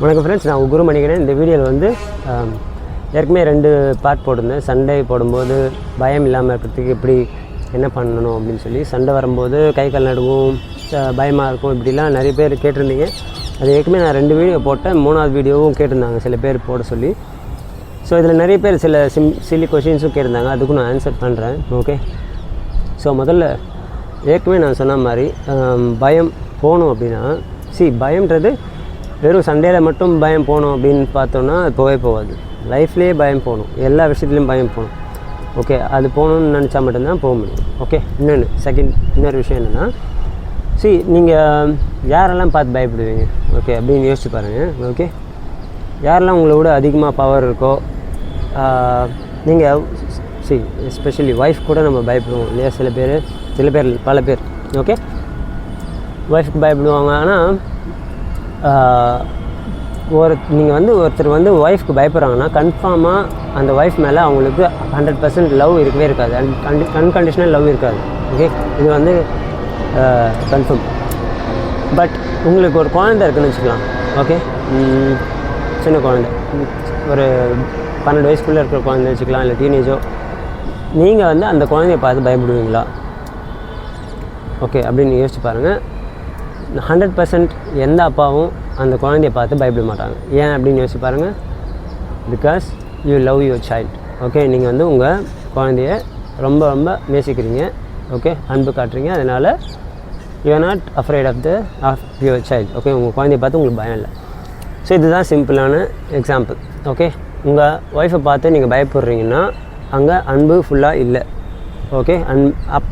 வணக்கம் ஃப்ரெண்ட்ஸ் நான் குரு மணிக்கிறேன் இந்த வீடியோவில் வந்து ஏற்கனவே ரெண்டு பார்ட் போட்டிருந்தேன். சண்டை போடும்போது பயம் இல்லாமல் இருக்கிறதுக்கு எப்படி என்ன பண்ணணும் அப்படின்னு சொல்லி சண்டை வரும்போது கை கால் நடுங்கும் பயமாக இருக்கும் இப்படிலாம் நிறைய பேர் கேட்டிருந்தீங்க. அது ஏற்கனவே நான் ரெண்டு வீடியோ போட்டேன். மூணாவது வீடியோவும் கேட்டிருந்தாங்க சில பேர் போட சொல்லி. ஸோ இதில் நிறைய பேர் சில சிம் சில்லி கொஷின்ஸும் கேட்டிருந்தாங்க. அதுக்கும் நான் ஆன்சர் பண்ணுறேன் ஓகே ஸோ முதல்ல ஏற்கனவே நான் சொன்ன மாதிரி பயம் போகணும் அப்படின்னா சி பயம்ன்றது வெறும் சண்டேயில் மட்டும் பயம் போகணும் அப்படின்னு பார்த்தோன்னா அது போகவே போகாது. லைஃப்லேயே பயம் போகணும். எல்லா விஷயத்துலையும் பயம் போகணும். ஓகே அது போகணுன்னு நினச்சா மட்டும்தான் போக முடியும். ஓகே இன்னொன்று செகண்ட் இன்னொரு விஷயம் என்னென்னா சி நீங்கள் யாரெல்லாம் பார்த்து பயப்படுவீங்க? ஓகே அப்படின்னு யோசிச்சு பாருங்கள் ஓகே யாரெல்லாம் உங்களை விட அதிகமாக பவர் இருக்கோ நீங்கள் சி எஸ்பெஷலி ஒய்ஃப் கூட நம்ம பயப்படுவோம் இல்லையா? சில பேர் சில பேர் பல பேர். ஓகே ஒய்ஃப்க்கு பயப்படுவாங்க. ஆனால் ஒரு நீங்கள் வந்து ஒருத்தர் வந்து ஒய்ஃப்க்கு பயப்படுறாங்கன்னா கன்ஃபார்மாக அந்த ஒய்ஃப் மேலே அவங்களுக்கு ஹண்ட்ரட் பர்சன்ட் லவ் இருக்கவே இருக்காது. அண்ட் அன்கண்டிஷனல் லவ் இருக்காது. ஓகே இது வந்து கன்ஃபார்ம் பட் உங்களுக்கு ஒரு குழந்தை இருக்குன்னு வச்சுக்கலாம். ஓகே சின்ன குழந்தை. ஒரு பன்னெண்டு வயசுக்குள்ளே இருக்கிற குழந்தை வச்சுக்கலாம் இல்லை டீனேஜோ நீங்கள் வந்து அந்த குழந்தைய பார்த்து பயப்படுவீங்களா? ஓகே அப்படின்னு யோசிச்சு பாருங்கள் ஹண்ட்ரட் பர்சன்ட் எந்த அப்பாவும் அந்த குழந்தைய பார்த்து பயப்பட மாட்டாங்க. ஏன் அப்படின்னு யோசிச்சு பாருங்கள் because you love your child okay நீங்கள் வந்து உங்கள் குழந்தைய ரொம்ப ரொம்ப நேசிக்கிறீங்க. ஓகே அன்பு காட்டுறீங்க. அதனால் you are not afraid of the of your child okay உங்கள் குழந்தைய பார்த்து உங்களுக்கு பயம் இல்லை. ஸோ இதுதான் சிம்பிளான எக்ஸாம்பிள் ஓகே உங்கள் ஒய்ஃபை பார்த்து நீங்கள் பயப்படுறீங்கன்னா அங்கே அன்பு ஃபுல்லாக இல்லை. ஓகே அன் அப்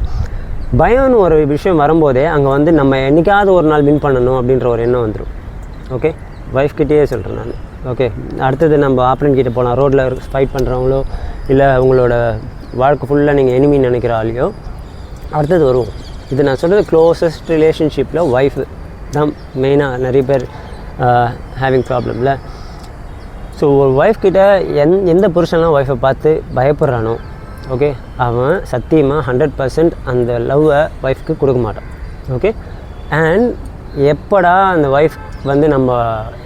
பயம்னு ஒரு விஷயம் வரும்போதே அங்கே வந்து நம்ம என்றைக்காவது ஒரு நாள் வின் பண்ணணும் அப்படின்ற ஒரு எண்ணம் வந்துடும் ஓகே ஒய்ஃப் கிட்டேயே சொல்கிறேன் நான். ஓகே அடுத்தது நம்ம ஆப்ரன் கிட்டே போகலாம் ரோட்டில் ஃபைட் பண்ணுறவங்களோ இல்லை உங்களோட வாழ்க்கை ஃபுல்லாக நீங்கள் எனிமி நினைக்கிற ஆளையோ அடுத்தது வருவோம். இது நான் சொல்கிறது க்ளோசஸ்ட் ரிலேஷன்ஷிப்பில் ஒய்ஃப் தான் மெயினாக நிறைய பேர் ஹேவிங் ப்ராப்ளமில் ஸோ ஒரு ஒய்ஃப் கிட்ட எந் எந்த புருஷன்லாம் ஒய்ஃபை பார்த்து பயப்படுறானோ ஓகே? அவன் சத்தியமாக ஹண்ட்ரட் பர்சன்ட் அந்த லவ்வை ஒய்ஃப்க்கு கொடுக்க மாட்டான். ஓகே? அண்ட் எப்படா அந்த ஒய்ஃப் வந்து நம்ம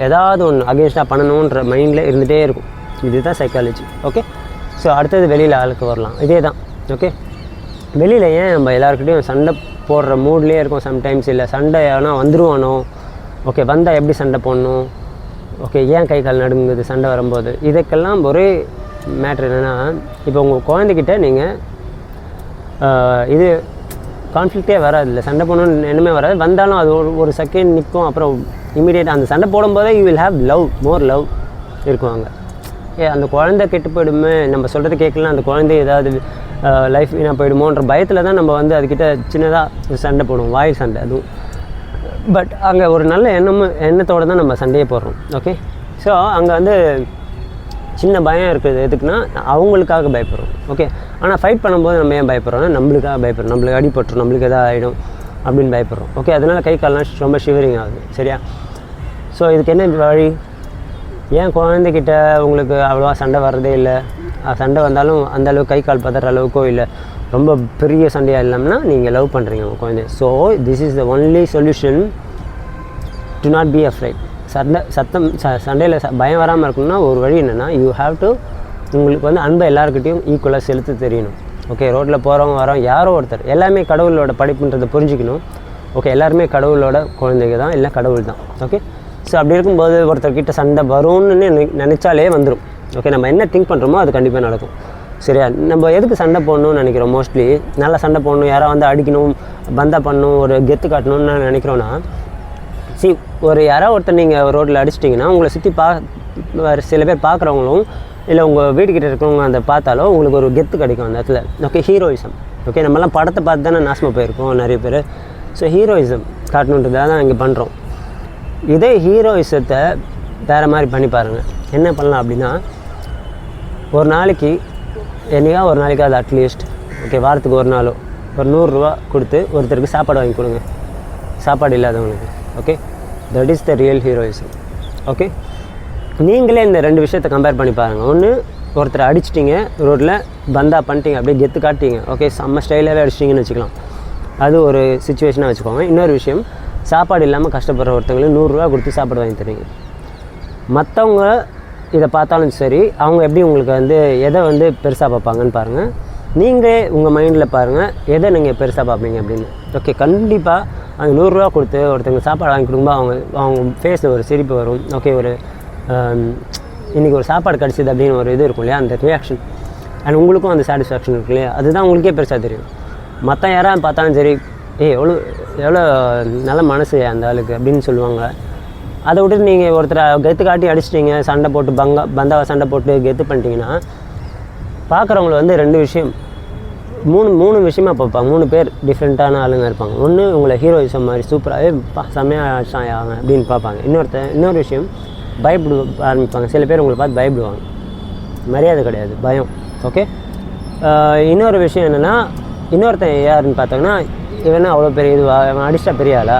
ஏதாவது ஒன்று அகேன்ஸ்டாக பண்ணணுன்ற மைண்டில் இருந்துகிட்டே இருக்கும். இதுதான் சைக்காலஜி ஓகே? ஸோ அடுத்தது வெளியில் ஆளுக்கு வரலாம். இதே தான் ஓகே? வெளியில் ஏன் நம்ம எல்லாருக்கிட்டையும் சண்டை போடுற மூட்லேயே இருக்கும் சம்டைம்ஸ் இல்லை சண்டை ஆனால் வந்துருவானோ? ஓகே வந்தால் எப்படி சண்டை போடணும்? ஓகே ஏன் கை கால் நடுங்குது சண்டை வரும்போது? இதுக்கெல்லாம் ஒரே மேட்ரு என்னென்னா இப்போ உங்கள் குழந்தைக்கிட்ட நீங்கள் இது கான்ஃப்ளிக்டே வராது இல்லை சண்டை போடணும்னு என்னமே வராது. வந்தாலும் அது ஒரு ஒரு செகண்ட் நிற்கும் அப்புறம் இமீடியட்டாக அந்த சண்டை போடும்போதே you will have love more love இருக்குவாங்க. ஏ அந்த குழந்தை கெட்டு போயிடுமே நம்ம சொல்கிறது கேட்கலாம் அந்த குழந்தை ஏதாவது லைஃப் வீணாக போயிடுமோன்ற பயத்தில் தான் நம்ம வந்து அதுக்கிட்ட சின்னதாக சண்டை போடுவோம். வாய் சண்டை அதுவும். பட் அங்கே ஒரு நல்ல எண்ணமும் எண்ணத்தோடு தான் நம்ம சண்டையே போடுறோம். ஓகே ஸோ அங்கே வந்து சின்ன பயம் இருக்குது. எதுக்குன்னா அவங்களுக்காக பயப்படுறோம். ஓகே ஆனால் ஃபைட் பண்ணும்போது நம்ம ஏன் பயப்படுறோம்னா நம்மளுக்காக பயப்படுறோம். நம்மளுக்கு அடிபட்டுரும். நம்மளுக்கு எதாவது ஆகிடும் அப்படின்னு பயப்படுறோம். ஓகே அதனால் கை கால்லாம் ரொம்ப ஷிவரிங் ஆகுது. சரியா? ஸோ இதுக்கு என்ன வழி? ஏன் குழந்தைகிட்ட உங்களுக்கு அவ்வளோவா சண்டை வர்றதே இல்லை? சண்டை வந்தாலும் அந்த அளவுக்கு கை கால் பதற அளவுக்கோ இல்லை. ரொம்ப பெரிய சண்டையாக இல்லாமல்னா நீங்கள் லவ் பண்ணுறீங்க உங்கள் குழந்தை so this is the only solution to not be afraid சண்டை சத்தம் ச சண்டையில் ச பயம் வராமல் இருக்கணும்னா ஒரு வழி என்னென்னா யூ ஹாவ் டு உங்களுக்கு வந்து அன்பை எல்லாருக்கிட்டையும் ஈக்குவலாக செலுத்த தெரியணும். ஓகே ரோட்டில் போகிறவங்க வரோம் யாரோ ஒருத்தர் எல்லாமே கடவுளோட படைப்புன்றதை புரிஞ்சுக்கணும். ஓகே எல்லாருமே கடவுளோட குழந்தைங்க தான் இல்லை கடவுள் தான். ஓகே ஸோ அப்படி இருக்கும்போது ஒருத்தர்கிட்ட சண்டை வரும்னு நினச்சாலே வந்துடும் ஓகே நம்ம என்ன திங்க் பண்ணுறோமோ அது கண்டிப்பாக நடக்கும். சரியா? நம்ம எதுக்கு சண்டை போடணும்னு நினைக்கிறோம் மோஸ்ட்லி நல்லா சண்டை போடணும் யாராவது வந்து அடிக்கணும் பந்தா பண்ணணும் ஒரு கெத்து காட்டணும்னு நினைக்கிறோன்னா சி ஒரு யாரோ ஒருத்தர் நீங்கள் ரோட்டில் அடிச்சிட்டிங்கன்னா உங்களை சுற்றி பா வேறு சில பேர் பார்க்குறவங்களும் இல்லை உங்கள் வீட்டுக்கிட்ட இருக்கிறவங்க அந்த பார்த்தாலும் உங்களுக்கு ஒரு கெத்து கிடைக்கும் அந்த இடத்துல. ஓகே ஹீரோயிசம் ஓகே நம்மலாம் படத்தை பார்த்து தானே நாசமாக போயிருக்கோம் நிறைய பேர். ஸோ ஹீரோயிசம் காட்டணுன்றதாக தான் இங்கே பண்ணுறோம் இதே ஹீரோயிசத்தை வேறு மாதிரி பண்ணி பாருங்கள் என்ன பண்ணலாம் அப்படின்னா ஒரு நாளைக்கு என்னையா ஒரு நாளைக்கு அது அட்லீஸ்ட் ஓகே வாரத்துக்கு ஒரு நாளோ ஒரு நூறுரூவா கொடுத்து ஒருத்தருக்கு சாப்பாடு வாங்கி கொடுங்க. சாப்பாடு இல்லாதவங்களுக்கு okay that is the real heroism okay நீங்களே இந்த ரெண்டு விஷயத்தை கம்பேர் பண்ணி பாருங்கள் ஒன்று ஒருத்தர் அடிச்சிட்டிங்க ரோட்டில் பந்தா பண்ணிட்டீங்க அப்படியே கெத்து காட்டிட்டீங்க. ஓகே செம்ம ஸ்டைலாகவே அடிச்சிட்டிங்கன்னு வச்சுக்கலாம். அது ஒரு சுச்சுவேஷனாக வச்சுக்கோங்க. இன்னொரு விஷயம் சாப்பாடு இல்லாமல் கஷ்டப்படுற ஒருத்தங்களுக்கு நூறுரூவா கொடுத்து சாப்பாடு வாங்கி தருவீங்க. மற்றவங்க இதை பார்த்தாலும் சரி அவங்க எப்படி உங்களுக்கு வந்து எதை வந்து பெருசாக பார்ப்பாங்கன்னு பாருங்கள் நீங்களே உங்கள் மைண்டில் பாருங்கள் எதை நீங்கள் பெருசாக பார்ப்பீங்க அப்படின்னு. ஓகே கண்டிப்பாக அந்த நூறுரூவா கொடுத்து ஒருத்தங்க சாப்பாடு வாங்கி கொடுக்கும்போது அவங்க அவங்க ஃபேஸில் ஒரு சிரிப்பு வரும். ஓகே ஒரு um, இன்றைக்கி ஒரு சாப்பாடு கிடச்சிது அப்படின்னு ஒரு இது இருக்கும் இல்லையா? அந்த ரியாக்ஷன் அண்ட் உங்களுக்கும் அந்த சாட்டிஸ்ஃபேக்ஷன் இருக்கு இல்லையா? அதுதான் உங்களுக்கே பெருசாக தெரியும். மற்ற யாராவது பார்த்தாலும் சரி ஏய் எவ்வளோ எவ்வளோ நல்ல மனசு அந்த ஆளுக்கு அப்படின்னு சொல்லுவாங்க. அதை விட்டு நீங்கள் ஒருத்தரை கெத்து காட்டி அடிச்சிட்டிங்க சண்டை போட்டு பங்கா பந்தாவை சண்டை போட்டு கெத்து பண்ணிட்டீங்கன்னா பார்க்குறவங்கள வந்து ரெண்டு விஷயம். மூணு மூணு விஷயமா பார்ப்பாங்க. மூணு பேர் டிஃப்ரெண்ட்டான ஆளுங்க இருப்பாங்க. ஒன்று உங்களை ஹீரோயிசம் மாதிரி சூப்பராகவே பா செம்மையாக ஆச்சான் அவன் அப்படின்னு பார்ப்பாங்க. இன்னொருத்தன் இன்னொரு விஷயம் பயப்படு ஆரம்பிப்பாங்க. சில பேர் உங்களை பார்த்து பயப்படுவாங்க. மரியாதை கிடையாது பயம். ஓகே இன்னொரு விஷயம் என்னென்னா இன்னொருத்தன் யாருன்னு பார்த்தோங்கன்னா இவனா அவ்வளோ பெரிய இதுவா? அவன் அடிச்சிட்டா பெரிய ஆளா?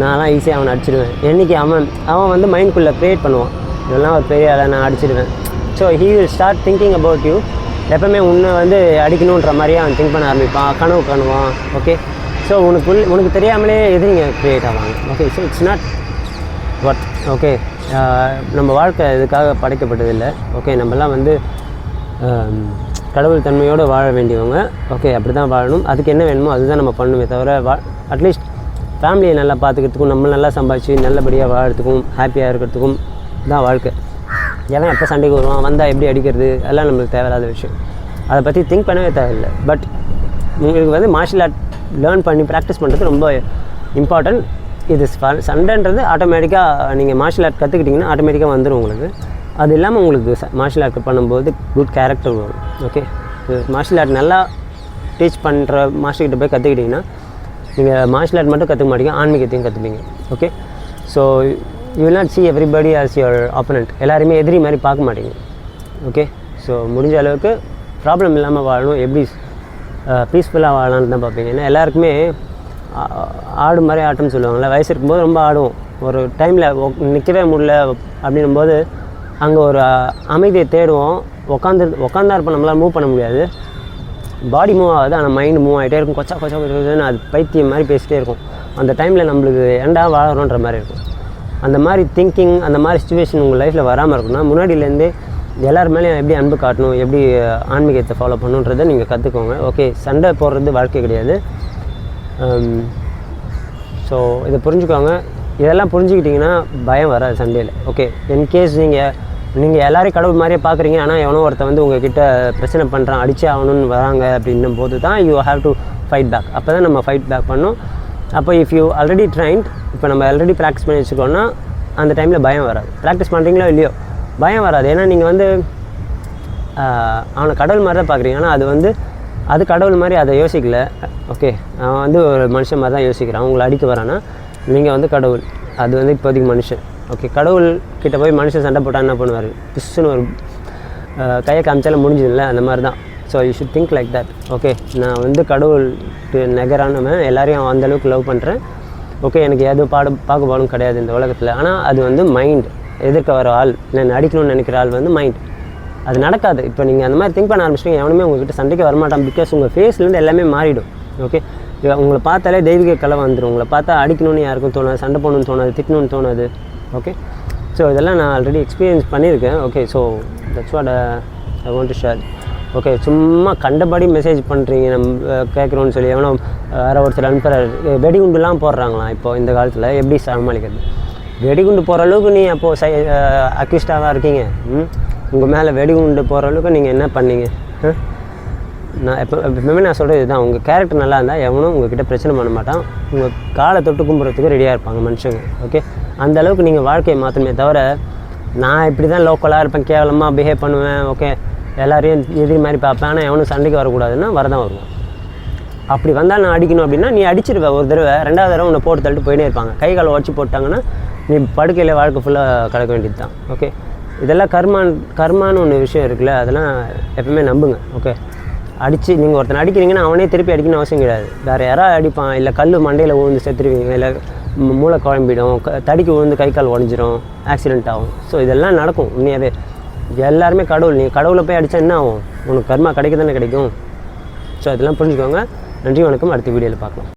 நான்லாம் ஈஸியாக அவனை அடிச்சிடுவேன். என்றைக்கு அவன் அவன் வந்து மைண்ட்குள்ளே க்ரியேட் பண்ணுவான். இதெல்லாம் ஒரு பெரிய ஆளை நான் அடிச்சிடுவேன். So he will start thinking about you எப்பவுமே உன்னை வந்து அடிக்கணுன்ற மாதிரியே அவன் திங்க் பண்ண ஆரம்பிப்பான். கனவு காணுவான். ஓகே ஸோ உனக்கு உனக்கு தெரியாமலே எதிரிங்க க்ரியேட் ஆவாங்க. Okay so it's not but okay நம்ம வாழ்க்கை இதுக்காக படைக்கப்பட்டதில்லை. ஓகே நம்மலாம் வந்து கடவுள் தன்மையோடு வாழ வேண்டியவங்க. ஓகே அப்படி தான் வாழணும். அதுக்கு என்ன வேணுமோ அதுதான் நம்ம பண்ணணுமே தவிர வா அட்லீஸ்ட் ஃபேமிலியை நல்லா பார்த்துக்கிறதுக்கும் நம்ம நல்லா சம்பாதிச்சு நல்லபடியாக வாழறதுக்கும் ஹாப்பியாக இருக்கிறதுக்கும் தான் வாழ்க்கை. எல்லாம் எப்போ சண்டைக்கு வருவான் வந்தால் எப்படி அடிக்கிறது எல்லாம் நம்மளுக்கு தேவையில்லாத விஷயம். அதை பற்றி திங்க் பண்ணவே தேவையில்லை. பட் உங்களுக்கு வந்து மார்ஷியல் ஆர்ட் லேர்ன் பண்ணி ப்ராக்டிஸ் பண்ணுறது ரொம்ப இம்பார்ட்டன்ட் இது சண்டைன்றது ஆட்டோமேட்டிக்காக நீங்கள் மார்ஷியல் ஆர்ட் கற்றுக்கிட்டிங்கன்னா ஆட்டோமேட்டிக்காக வந்துடும் உங்களுக்கு. அது இல்லாமல் உங்களுக்கு மார்ஷியல் ஆர்ட் பண்ணும்போது குட் கேரக்டர் வரும். ஓகே மார்ஷியல் ஆர்ட் நல்லா டீச் பண்ணுற மாஸ்டர்கிட்ட போய் கற்றுக்கிட்டிங்கன்னா நீங்கள் மார்ஷியல் ஆர்ட் மட்டும் கற்றுக்க மாட்டீங்க ஆன்மீகத்தையும் கற்றுப்பீங்க okay so you will not see everybody as your opponent எல்லாருமே எதிரி மாதிரி பார்க்க மாட்டீங்க. ஓகே ஸோ முடிஞ்ச அளவுக்கு ப்ராப்ளம் இல்லாமல் வாழணும். எப்படி பீஸ்ஃபுல்லாக வாழலான்னு தான் பார்ப்பீங்க. ஏன்னா எல்லாருக்குமே ஆடு மாதிரி ஆட்டம்னு சொல்லுவாங்கள்ல வயசு இருக்கும்போது ரொம்ப ஆடுவோம். ஒரு டைமில் நிற்கவே முடியல அப்படின்னும் போது அங்கே ஒரு அமைதியை தேடுவோம். உட்காந்து உட்காந்தா இருப்போம். நம்மளால் மூவ் பண்ண முடியாது. பாடி மூவ் ஆகுது. ஆனால் மைண்ட் மூவ் ஆகிட்டே இருக்கும். கொச்சா கொச்சா கொச்சா அது பைத்தியம் மாதிரி பேசிகிட்டே இருக்கும். அந்த டைமில் நம்மளுக்கு ஏண்டா வாழறோன்ற மாதிரி இருக்கும். அந்த மாதிரி திங்கிங் அந்த மாதிரி சுச்சுவேஷன் உங்கள் லைஃப்பில் வராமல் இருக்குன்னா முன்னாடியிலேருந்தே எல்லார் மேலேயும் எப்படி அன்பு காட்டணும் எப்படி ஆன்மீகத்தை ஃபாலோ பண்ணுன்றதை நீங்கள் கற்றுக்கோங்க ஓகே சண்டை போடுறது வாழ்க்கை கிடையாது. Um, ஸோ இதை புரிஞ்சுக்கோங்க. இதெல்லாம் புரிஞ்சுக்கிட்டிங்கன்னா பயம் வராது சண்டையில். ஓகே இன்கேஸ் நீங்கள் நீங்கள் எல்லாரையும் கடவுள் மாதிரியே பார்க்குறீங்க ஆனால் எவனோ ஒருத்தன் வந்து உங்ககிட்ட பிரச்சனை பண்ணுறான் அடிச்சே ஆகணும்னு வராங்க அப்படின்னும் போது தான் you have to fight back அப்போ தான் நம்ம ஃபைட் பேக் பண்ணோம் அப்போ இஃப் யூ ஆல்ரெடி ட்ரைன்ட் இப்போ நம்ம ஆல்ரெடி ப்ராக்டிஸ் பண்ணி வச்சுக்கோன்னா அந்த டைமில் பயம் வராது. ப்ராக்டிஸ் பண்ணுறீங்களோ இல்லையோ? பயம் வராது. ஏன்னா நீங்கள் வந்து அவனை கடவுள் மாதிரி தான் பார்க்குறீங்க. ஆனால் அது வந்து அது கடவுள் மாதிரி அதை யோசிக்கல. ஓகே அவன் வந்து ஒரு மனுஷன் மாதிரி தான் யோசிக்கிறான். அவங்களை அடிக்க வரானா நீங்கள் வந்து கடவுள். அது வந்து இப்போதைக்கு மனுஷன். ஓகே கடவுள் கிட்டே போய் மனுஷன் சண்டை போட்டால் என்ன பண்ணுவார்? பிஸ்ஸுன்னு ஒரு கையை காமிச்சாலும் முடிஞ்சதில்ல? அந்த மாதிரி தான் so you should think like that okay நான் வந்து கடவுள் டு நெகரானவன் எல்லாரையும் அந்தளவுக்கு லவ் பண்ணுறேன் ஓகே எனக்கு எது பாடு பாகுபாடும் கிடையாது இந்த உலகத்தில். ஆனால் அது வந்து மைண்ட் எதிர்க்க வர ஆள் நான் அடிக்கணும்னு நினைக்கிற ஆள் வந்து மைண்ட் அது நடக்காது. இப்போ நீங்கள் அந்த மாதிரி திங்க் பண்ண ஆரம்பிச்சிட்டீங்க எவனுமே உங்ககிட்ட சண்டைக்கு வரமாட்டான் பிகாஸ் உங்கள் ஃபேஸ்லேருந்து எல்லாமே மாறிடும். ஓகே உங்களை பார்த்தாலே தெய்வீக கலை வந்துடும் உங்களை பார்த்தா அடிக்கணும்னு யாருக்கும் தோணாது சண்டை போகணும்னு தோணாது திட்டணும்னு தோணாது. ஓகே ஸோ இதெல்லாம் நான் ஆல்ரெடி எக்ஸ்பீரியன்ஸ் பண்ணியிருக்கேன். Okay so that's what I want to share okay சும்மா கண்டபடி மெசேஜ் பண்ணுறீங்க நம்ம கேட்குறோன்னு சொல்லி எவனோ வேறு ஒருத்தர் அனுப்புகிற வெடிகுண்டுலாம் போடுறாங்களாம் இப்போ இந்த காலத்தில்? எப்படி சமாளிக்கிறது? வெடிகுண்டு போகிற அளவுக்கு நீ அப்போது சை அக்யூஸ்டாக இருக்கீங்க. ம்? உங்கள் மேலே வெடிகுண்டு போகிற அளவுக்கு நீங்கள் என்ன பண்ணீங்க? நான் எப்போ எப்பவுமே நான் சொல்கிறது இதுதான். உங்கள் கேரக்டர் நல்லா இருந்தால் எவனும் உங்ககிட்ட பிரச்சனை பண்ண மாட்டான். உங்கள் காலை தொட்டு கும்புறதுக்கு ரெடியாக இருப்பாங்க மனுஷங்க. ஓகே அந்த அளவுக்கு நீங்கள் வாழ்க்கையை மாற்றணுமே தவிர நான் இப்படி தான் லோக்கலாக இருப்பேன் கேவலமாக பிஹேவ் பண்ணுவேன் ஓகே எல்லாரையும் எதிரி மாதிரி பார்ப்பேன். ஆனால் எவனும் சண்டைக்கு வரக்கூடாதுன்னா வரதான் வருவான். அப்படி வந்தால் நான் அடிக்கணும் அப்படின்னா நீ அடிச்சிருவ ஒரு தடவை. ரெண்டாவது தடவை உன்னை போட்டு தள்ளிட்டு போயிட்டே இருப்பாங்க. கை காலை உடச்சி போட்டாங்கன்னா நீ படுக்கையில் வாழ்க்கை ஃபுல்லாக கிடக்க வேண்டியது தான் ஓகே இதெல்லாம் கர்மான் கர்மான்னு ஒன்று விஷயம் இருக்குல்ல அதெல்லாம் எப்பவுமே நம்புங்க. ஓகே அடித்து நீங்கள் ஒருத்தனை அடிக்கிறீங்கன்னா அவனே திருப்பி அடிக்கணும்னு அவசியம் கிடையாது. வேறு யாராவது அடிப்பான். இல்லை கல் மண்டையில் விழுந்து செத்துருவீங்க. இல்லை மூளை குழம்பிடும். க தடிக்கு விழுந்து கை கால் உடஞ்சிரும். ஆக்சிடென்ட் ஆகும். ஸோ இதெல்லாம் நடக்கும். உண்மையாகவே எல்லாருமே கடவுள். நீ கடவுளை போய் அடித்தா என்ன ஆகும்? உனக்கு கர்மா கிடைக்க தானே கிடைக்கும்? ஸோ அதெல்லாம் புரிஞ்சுக்கோங்க. நன்றி வணக்கம். அடுத்த வீடியோவில் பார்க்கலாம்.